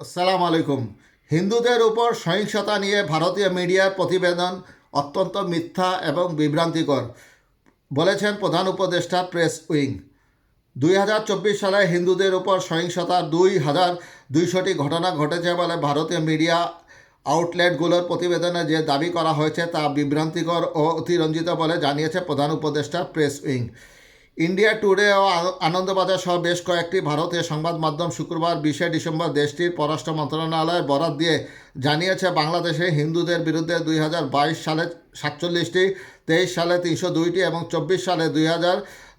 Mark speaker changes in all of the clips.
Speaker 1: আসসালামু আলাইকুম। হিন্দুদের উপর সহিংসতা নিয়ে ভারতীয় মিডিয়ার প্রতিবেদন অত্যন্ত মিথ্যা এবং বিভ্রান্তিকর, বলেছেন প্রধান উপদেষ্টা প্রেস উইং। দুই হাজার চব্বিশ সালে হিন্দুদের উপর সহিংসতার দুই হাজার দুইশোটি ঘটনা ঘটেছে বলে ভারতীয় মিডিয়া আউটলেটগুলোর প্রতিবেদনে যে দাবি করা হয়েছে তা বিভ্রান্তিকর ও অতিরঞ্জিত বলে জানিয়েছে প্রধান উপদেষ্টা প্রেস উইং। ইন্ডিয়া টুডে ও আনন্দবাজার সহ বেশ কয়েকটি ভারতীয় সংবাদ মাধ্যম শুক্রবার বিশে ডিসেম্বর দেশটির পররাষ্ট্র মন্ত্রণালয়ের বরাত দিয়ে জানিয়েছে, বাংলাদেশে হিন্দুদের বিরুদ্ধে দুই হাজার বাইশ সালে সাতচল্লিশটি, তেইশ সালে তিনশো দুইটি এবং চব্বিশ সালে দুই হাজার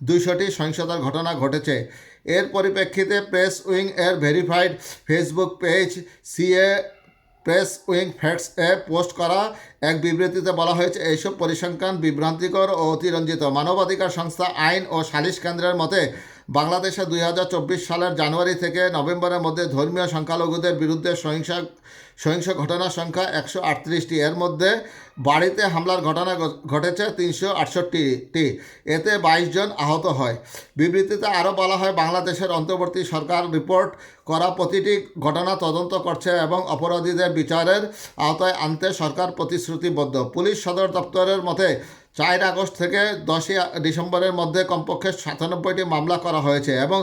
Speaker 1: দুইশোটি সহিংসতার ঘটনা ঘটেছে। এর পরিপ্রেক্ষিতে প্রেস উইং এর verified Facebook page CA press wing facts এ পোস্ট করা এক বিবৃতিতে বলা হয়েছে, এইসব পরিসংখ্যান বিভ্রান্তিকর ও অতিরঞ্জিত। মানবাধিকার সংস্থা আইন ও সালিশ কেন্দ্রের মতে বাংলাদেশে দুই হাজার চব্বিশ সালের জানুয়ারি থেকে নভেম্বরের মধ্যে ধর্মীয় সংখ্যালঘুদের বিরুদ্ধে সহিংসা, সহিংস ঘটনার সংখ্যা একশো আটত্রিশটি। এর মধ্যে বাড়িতে হামলার ঘটনা ঘটেছে তিনশো আটষট্টিটি। এতে বাইশ জন আহত হয়। বিবৃতিতে আরও বলা হয়, বাংলাদেশের অন্তর্বর্তী সরকার রিপোর্ট করা প্রতিটি ঘটনা তদন্ত করছে এবং অপরাধীদের বিচারের আওতায় আনতে সরকার প্রতিশ্রুতিবদ্ধ। পুলিশ সদর দপ্তরের মতে চার আগস্ট থেকে দশই ডিসেম্বরের মধ্যে কমপক্ষে সাতানব্বইটি মামলা করা হয়েছে এবং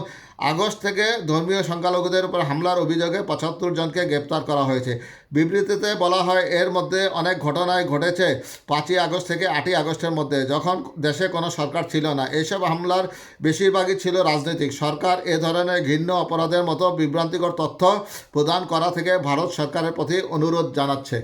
Speaker 1: আগস্ট থেকে ধর্মীয় সংখ্যালঘুদের উপর হামলার অভিযোগে পঁচাত্তর জনকে গ্রেপ্তার করা হয়েছে। বিবৃতিতে বলা হয়, এর মধ্যে অনেক ঘটনাই ঘটেছে পাঁচই আগস্ট থেকে আটই আগস্টের মধ্যে, যখন দেশে কোনো সরকার ছিল না। এইসব হামলার বেশিরভাগই ছিল রাজনৈতিক। সরকার এ ধরনের ঘৃণ্য অপরাধের মতো বিভ্রান্তিকর তথ্য প্রদান করা থেকে ভারত সরকারের প্রতি অনুরোধ জানাচ্ছে।